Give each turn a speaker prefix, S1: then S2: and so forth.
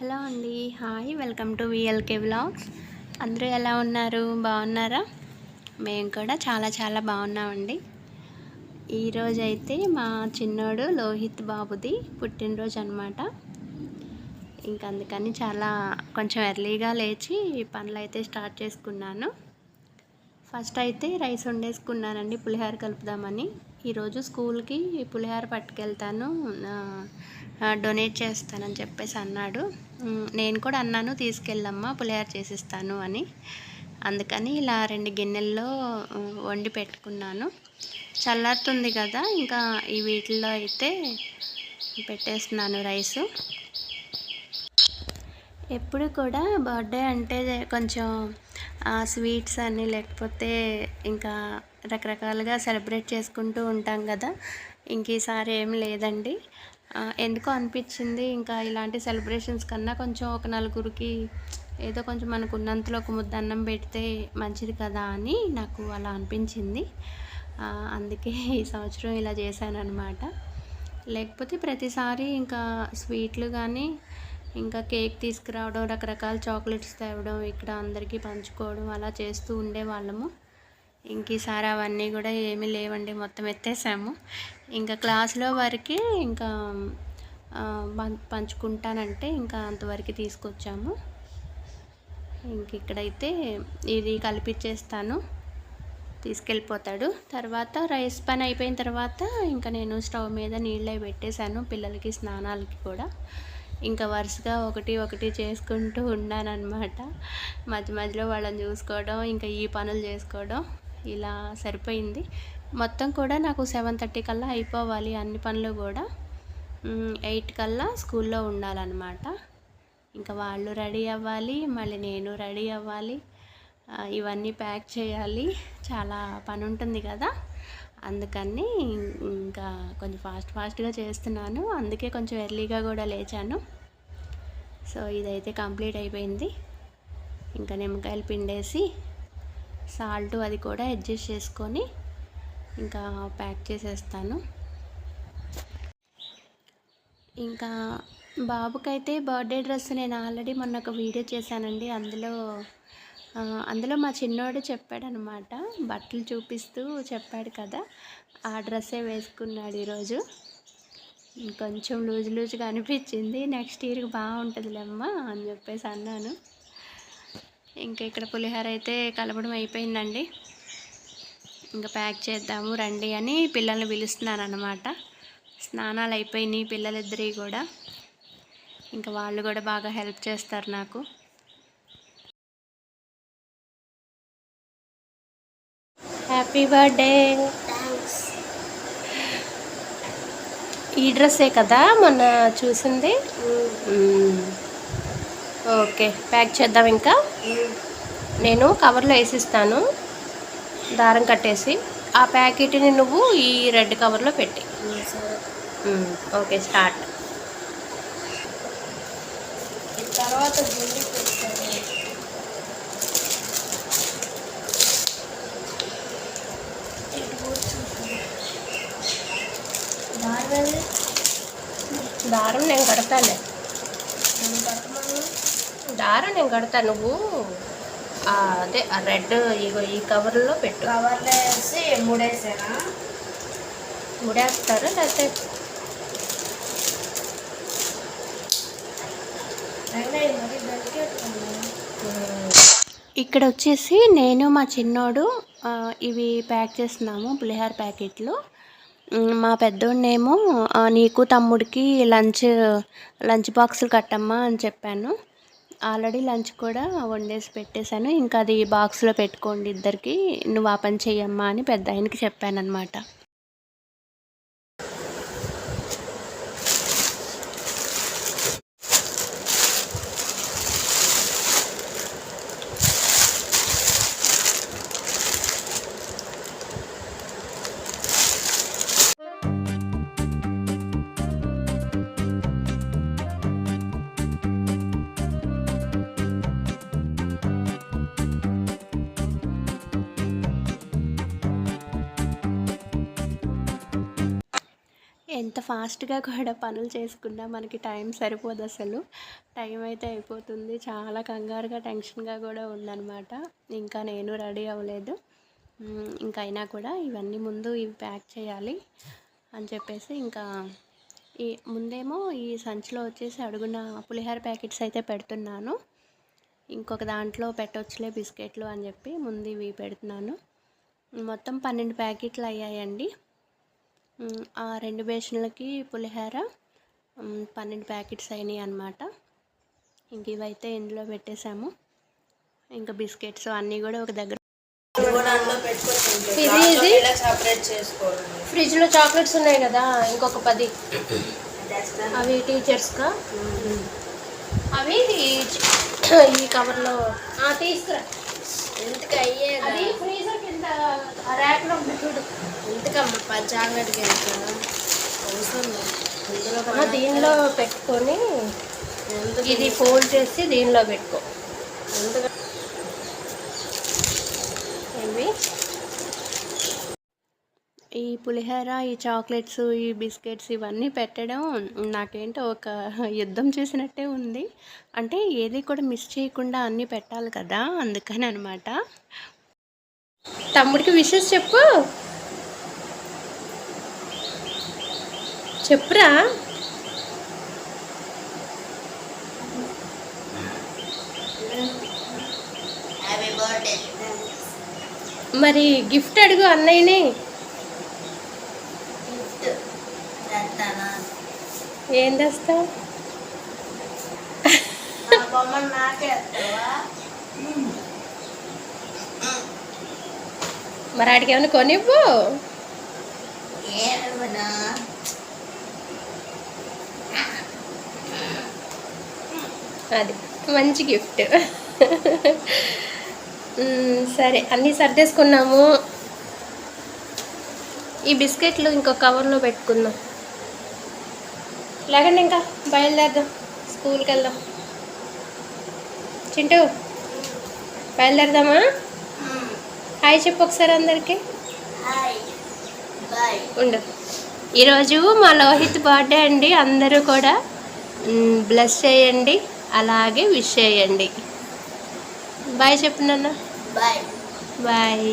S1: Hello అండి. Hi welcome to VLK vlogs. అందరూ ఎలా ఉన్నారు? బాగున్నారా? మేము కూడా చాలా చాలా బాగున్నామండి. ఈరోజు అయితే మా చిన్నోడు లోహిత్ బాబుది పుట్టినరోజు అనమాట ఇంక అందుకని చాలా కొంచెం ఎర్లీగా లేచి పనులు అయితే స్టార్ట్ చేసుకున్నాను. ఫస్ట్ అయితే రైస్ వండేసుకున్నానండి పులిహోర కలుపుదామని. ఈరోజు స్కూల్కి పులిహోర పట్టుకెళ్తాను. డొనేట్ చేస్తానని చెప్పేసి అన్నాడు. నేను కూడా అన్నాను తీసుకెళ్ళమ్మా పులిహోర చేసిస్తాను అని. అందుకని ఇలా రెండు గిన్నెల్లో వండి పెట్టుకున్నాను. చల్లారుతుంది కదా ఇంకా ఈ వీటిల్లో అయితే పెట్టేస్తున్నాను రైసు. ఎప్పుడు కూడా బర్త్డే అంటే కొంచెం స్వీట్స్ అని లేకపోతే ఇంకా రకరకాలుగా సెలబ్రేట్ చేసుకుంటూ ఉంటాం కదా. ఇంక ఈసారి ఏం లేదండి. ఎందుకు ఎందుకో అనిపించింది ఇంకా ఇలాంటి సెలబ్రేషన్స్ కన్నా కొంచెం ఒక నలుగురికి ఏదో కొంచెం మనకు ఉన్నంతలో ఒక ముద్ద అన్నం పెడితే మంచిది కదా అని నాకు అలా అనిపించింది. అందుకే ఈ సంవత్సరం ఇలా చేశాను అనమాట లేకపోతే ప్రతిసారి ఇంకా స్వీట్లు కానీ ఇంకా కేక్ తీసుకురావడం రకరకాల చాక్లెట్స్ తేవడం ఇక్కడ అందరికీ పంచుకోవడం అలా చేస్తూ ఉండేవాళ్ళము. ఇంక ఈసారి అవన్నీ కూడా ఏమీ లేవండి మొత్తం ఎత్తేసాము. ఇంకా క్లాస్లో వరకు ఇంకా పం- పంచుకుంటానంటే ఇంకా అంతవరకు తీసుకొచ్చాము. ఇంక ఇక్కడైతే ఇది కలిపిచ్చేస్తాను. తీసుకెళ్ళిపోతాడు. తర్వాత రైస్ పని అయిపోయిన తర్వాత ఇంకా నేను స్టవ్ మీద నీళ్ళు అవి పెట్టేశాను పిల్లలకి స్నానాలకి కూడా. ఇంకా వరుసగా ఒకటి ఒకటి చేసుకుంటూ ఉన్నానన్నమాట. మధ్య మధ్యలో వాళ్ళని చూసుకోవడం ఇంకా ఈ పనులు చేసుకోవడం. ఇలా సరిపోయింది. మొత్తం కూడా నాకు సెవెన్ థర్టీ కల్లా అయిపోవాలి అన్ని పనులు కూడా. ఎయిట్ కల్లా స్కూల్లో ఉండాలన్నమాట. ఇంకా వాళ్ళు రెడీ అవ్వాలి మళ్ళీ నేను రెడీ అవ్వాలి. ఇవన్నీ ప్యాక్ చేయాలి. చాలా పని ఉంటుంది కదా. అందుకని ఇంకా కొంచెం ఫాస్ట్ ఫాస్ట్గా చేస్తున్నాను. అందుకే కొంచెం ఎర్లీగా కూడా లేచాను. సో ఇదైతే కంప్లీట్ అయిపోయింది. ఇంకా నిమ్మకాయలు పిండేసి సాల్ట్ అది కూడా అడ్జస్ట్ చేసుకొని ఇంకా ప్యాక్ చేసేస్తాను. ఇంకా బాబుకైతే బర్త్డే డ్రెస్ నేను ఆల్రెడీ మొన్న ఒక వీడియో చేశానండి. అందులో అందులో మా చిన్నోడు చెప్పాడనమాట. బట్టలు చూపిస్తూ చెప్పాడు కదా ఆ డ్రెస్సే వేసుకున్నాడు ఈరోజు. కొంచెం లూజ్ లూజ్గా అనిపించింది. నెక్స్ట్ ఇయర్కి బాగుంటుందిలేమ్మా అని చెప్పేసి అన్నాను. ఇంకా ఇక్కడ పులిహోర అయితే కలపడం అయిపోయిందండి. ఇంకా ప్యాక్ చేద్దాము రండి అని పిల్లల్ని పిలుస్తున్నాను అనమాట స్నానాలు అయిపోయినాయి పిల్లలిద్దరి కూడా. ఇంకా వాళ్ళు కూడా బాగా హెల్ప్ చేస్తారు నాకు. హ్యాపీ బర్త్డే ఈ డ్రెస్సే కదా మొన్న చూసింది. ఓకే ప్యాక్ చేద్దాం ఇంకా. నేను కవర్లో వేసిస్తాను దారం కట్టేసి. ఆ ప్యాకెట్ని నువ్వు ఈ రెడ్ కవర్లో పెట్టి. Okay start.
S2: తర్వాత
S1: దారం నేను కడతాలే. దారం నేను కడతా నువ్వు? అదే రెడ్ ఇగో ఈ కవర్లో పెట్టు.
S2: కవర్లో వేసి మూడేసానా?
S1: ముడేస్తారు లేకపోతే? ఇక్కడ వచ్చేసి నేను మా చిన్నోడు ఇవి ప్యాక్ చేస్తున్నాము పులిహార ప్యాకెట్లు. మా పెద్దోడినేమో నీకు తమ్ముడికి లంచ్ లంచ్ బాక్సులు కట్టమ్మా అని చెప్పాను. ఆల్రెడీ లంచ్ కూడా వండేసి పెట్టేశాను. ఇంకా అది బాక్స్లో పెట్టుకోండి ఇద్దరికి. నువ్వు ఆ పని చెయ్యమ్మా అని పెద్ద ఆయనకి చెప్పాను అనమాట ఎంత ఫాస్ట్గా కూడా పనులు చేసుకున్నా మనకి టైం సరిపోదు అసలు. టైం అయితే అయిపోతుంది. చాలా కంగారుగా టెన్షన్గా కూడా ఉందన్నమాట. ఇంకా నేను రెడీ అవ్వలేదు. ఇంకా అయినా కూడా ఇవన్నీ ముందు ఇవి ప్యాక్ చేయాలి అని చెప్పేసి ఇంకా ఈ ముందేమో ఈ సంచిలో వచ్చేసి అడుగున పులిహార ప్యాకెట్స్ అయితే పెడుతున్నాను. ఇంకొక దాంట్లో పెట్టొచ్చులే బిస్కెట్లు అని చెప్పి ముందు ఇవి పెడుతున్నాను. మొత్తం పన్నెండు ప్యాకెట్లు అయ్యాయండి. ఆ రెండు బేషన్లకి పులిహోర పన్నెండు ప్యాకెట్స్ అయినాయి అన్నమాట. ఇంక ఇవైతే ఇందులో పెట్టేశాము. ఇంకా బిస్కెట్స్ అన్నీ కూడా ఒక దగ్గర
S2: ఇది
S3: చేసుకోవాలి
S2: ఫ్రిడ్జ్లో చాక్లెట్స్ ఉన్నాయి కదా ఇంకొక పది. అవి టీచర్స్కా? అవి ఈ- ఈ కవర్లో ఆ, తీసుకురా.
S3: ఎందుకు అయ్యే
S2: అది ఫ్రీజర్ ర్యాక్లో ఉంది చూడు.
S3: ఎందుకమ్మా పది చాక్లెట్కి వెళ్తాను అవసరం లేదు. ఇందులో
S2: అమ్మ, దీనిలో పెట్టుకొని ఇది ఫోల్డ్ చేసి దీనిలో పెట్టుకో. ఇవి
S1: ఈ పులిహోర ఈ చాక్లెట్స్ ఈ బిస్కెట్స్ ఇవన్నీ పెట్టడం నాకేంటో ఒక యుద్ధం చేసినట్టే ఉంది. అంటే ఏది కూడా మిస్ చేయకుండా అన్నీ పెట్టాలి కదా అందుకని అనమాట
S2: తమ్ముడికి విషెస్ చెప్పు. చెప్పురా. మరి గిఫ్ట్ అడుగు అన్నయ్యని. ఏం తెస్తావు? మరి ఆడికి ఏమైనా కొనివ్వు? అది మంచి గిఫ్ట్. సరే అన్నీ సర్దేసుకున్నాము. ఈ బిస్కెట్లు ఇంకో కవర్లో పెట్టుకుందాం. లేకండి ఇంకా బయలుదేరదాం. స్కూల్కి వెళ్దాం. చింటూ బయలుదేరదామా? హాయ్ చెప్పు ఒకసారి అందరికీ. ఉండు. ఈరోజు మా లోహిత్ బర్త్డే అండి. అందరూ కూడా బ్లెస్ చేయండి. అలాగే విష్ చేయండి. బాయ్ చెప్పు నాన్న.
S3: బాయ్.
S2: బాయ్.